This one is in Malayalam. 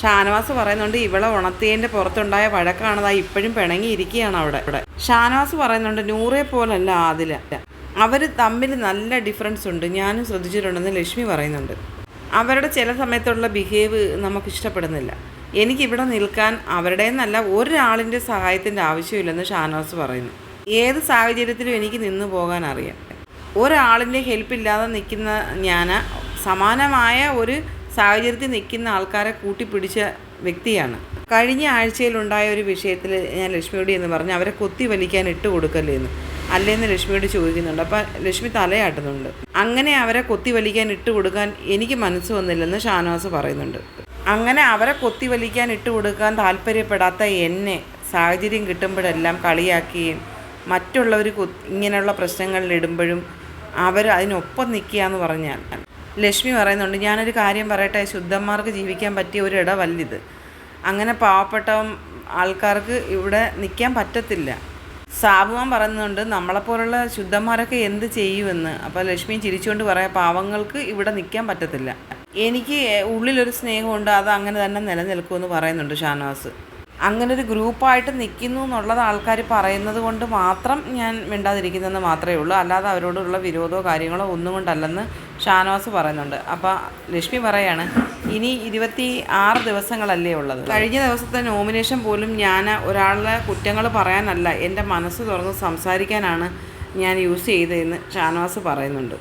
ഷാനവാസ് പറയുന്നുണ്ട് ഇവളെ ഉണത്തിയതിന്റെ പുറത്തുണ്ടായ വഴക്കാണതാ ഇപ്പോഴും പിണങ്ങിയിരിക്കുകയാണ് അവിടെ. ഇവിടെ ഷാനവാസ് പറയുന്നുണ്ട് നൂറെ പോലല്ല ആദില. അവർ തമ്മിൽ നല്ല ഡിഫറൻസ് ഉണ്ട്. ഞാനും ശ്രദ്ധിച്ചിട്ടുണ്ടെന്ന് ലക്ഷ്മി പറയുന്നുണ്ട്. അവരുടെ ചില സമയത്തുള്ള ബിഹേവ് നമുക്ക് ഇഷ്ടപ്പെടുന്നില്ല. എനിക്കിവിടെ നിൽക്കാൻ അവരുടെ എന്നല്ല ഒരാളിന്റെ സഹായത്തിന്റെ ആവശ്യമില്ലെന്ന് ഷാനവാസ് പറയുന്നു. ഏത് സാഹചര്യത്തിലും എനിക്ക് നിന്ന് പോകാൻ അറിയാം. ഒരാളിന്റെ ഹെൽപ്പ് ഇല്ലാതെ നിൽക്കുന്ന ഞാൻ സമാനമായ ഒരു സാഹചര്യത്തിൽ നിൽക്കുന്ന ആൾക്കാരെ കൂട്ടിപ്പിടിച്ച വ്യക്തിയാണ്. കഴിഞ്ഞ ആഴ്ചയിലുണ്ടായ ഒരു വിഷയത്തിൽ ഞാൻ ലക്ഷ്മിയോട് എന്ന് പറഞ്ഞ് അവരെ കൊത്തി വലിക്കാൻ ഇട്ട് കൊടുക്കല്ലേ എന്ന്. അല്ലേന്ന് ലക്ഷ്മിയോട് ചോദിക്കുന്നുണ്ട്. അപ്പം ലക്ഷ്മി തലയാട്ടുന്നുണ്ട്. അങ്ങനെ അവരെ കൊത്തി വലിക്കാൻ ഇട്ട് കൊടുക്കാൻ എനിക്ക് മനസ്സ് വന്നില്ലെന്ന് ഷാനവാസ് പറയുന്നുണ്ട്. അങ്ങനെ അവരെ കൊത്തി വലിക്കാൻ ഇട്ട് കൊടുക്കാൻ താല്പര്യപ്പെടാത്ത എന്നെ സാഹചര്യം കിട്ടുമ്പോഴെല്ലാം കളിയാക്കുകയും മറ്റുള്ളവർ ഇങ്ങനെയുള്ള പ്രശ്നങ്ങളിൽ ഇടുമ്പോഴും അവർ അതിനൊപ്പം നിൽക്കുക എന്ന് പറഞ്ഞാൽ ലക്ഷ്മി പറയുന്നുണ്ട് ഞാനൊരു കാര്യം പറയട്ടെ ശുദ്ധന്മാർക്ക് ജീവിക്കാൻ പറ്റിയ ഒരു ഇടവല്ലിത് അങ്ങനെ പാവപ്പെട്ട ആൾക്കാർക്ക് ഇവിടെ നിൽക്കാൻ പറ്റത്തില്ല. സാബുമാൻ പറയുന്നുണ്ട് നമ്മളെപ്പോലുള്ള ശുദ്ധന്മാരൊക്കെ എന്ത് ചെയ്യുമെന്ന്? അപ്പോൾ ലക്ഷ്മി ചിരിച്ചുകൊണ്ട് പറയാം പാവങ്ങൾക്ക് ഇവിടെ നിൽക്കാൻ പറ്റത്തില്ല. എനിക്ക് ഉള്ളിലൊരു സ്നേഹമുണ്ട് അത് അങ്ങനെ തന്നെ നിലനിൽക്കുമെന്ന് പറയുന്നുണ്ട് ഷാനവാസ്. അങ്ങനെ ഒരു ഗ്രൂപ്പായിട്ട് നിൽക്കുന്നു എന്നുള്ളത് ആൾക്കാർ പറയുന്നത് കൊണ്ട് മാത്രം ഞാൻ മിണ്ടാതിരിക്കുന്നതെന്ന് മാത്രമേ ഉള്ളൂ. അല്ലാതെ അവരോടുള്ള വിരോധമോ കാര്യങ്ങളോ ഒന്നും കൊണ്ടല്ലെന്ന് ഷാനവാസ് പറയുന്നുണ്ട്. അപ്പോൾ ലക്ഷ്മി പറയാണ് ഇനി ഇരുപത്തി ആറ് ദിവസങ്ങളല്ലേ ഉള്ളത്. കഴിഞ്ഞ ദിവസത്തെ നോമിനേഷൻ പോലും ഞാൻ ഒരാളുടെ കുറ്റങ്ങൾ പറയാനല്ല എന്റെ മനസ്സ് തുറന്ന് സംസാരിക്കാനാണ് ഞാൻ യൂസ് ചെയ്തതെന്ന് ഷാനവാസ് പറയുന്നുണ്ട്.